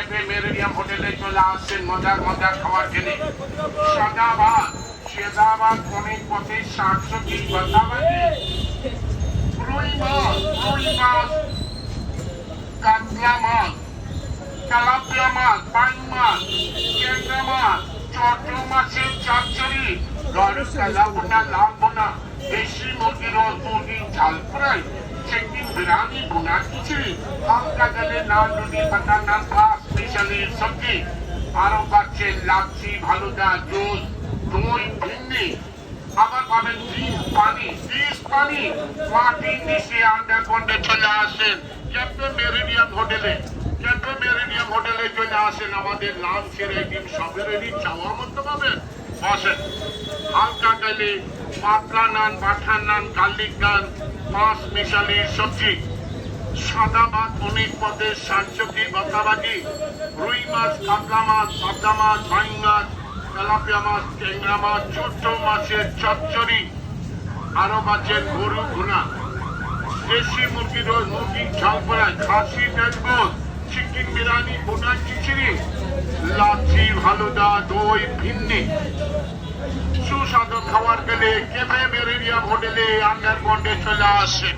Cafe মেরেডিয়াম হোটেলে চলে আসছেন মজার মজার খাবার খেলে সাদা ভাত সেদা ভাত অনেক পথে শাকসবজি মাছ কাতলা মাছ মাছ বাইং মাছ ট্যাংরা মাছ মাছের দেশি মুরগির ঝাল ফ্রাই বোনা খিচুড়ি হালকা জলে লাল বাটার নান ভাত স্পেশালি সবজি আরও পাচ্ছেন লাচ্ছি ভালুদা জুস, দই, ভিন্ডি। আবার পাবেন ফ্রিজ পানি ফ্রিজ পানি। মাটির নিচে আন্ডারগ্রাউন্ডে চলে আসেন ক্যাপ্টেন মেরিডিয়াম হোটেলে। ক্যাপ্টেন মেরিডিয়াম হোটেলে চলে আসেন, আমাদের লাঞ্চের আইটেম সবের রেডি চাওয়ার মতো পাবেন। বসেন। হালকা গেলে পাতলা নান, বাটার নান, গার্লিক নান মাছ মিশালির সবজি। সাদা ভাত অনেক পদের শাকসবজি বাতাবাজি রুই মাছ, কাতলা মাছ, পাবদা মাছ বাইং মাছ, তেলাপিয়া মাছ, ট্যাংরা মাছ, ছোট্ট মাছের চচ্চড়ি, আরও মাছের গরু ভুনা। দেশি মুরগির রোজ মুরগির ঝাল ফ্রাই খাসি ডালগোস চিকেন বিরিয়ানি বোনা খিচুড়ি, লাচ্ছি, ভালুদা, দই ভিন্নি সুস্বাদু খাবার গেলে কেফে মেরেরিয়া হোটেলে আন্ডারগ্রাউন্ডে চলে আসে।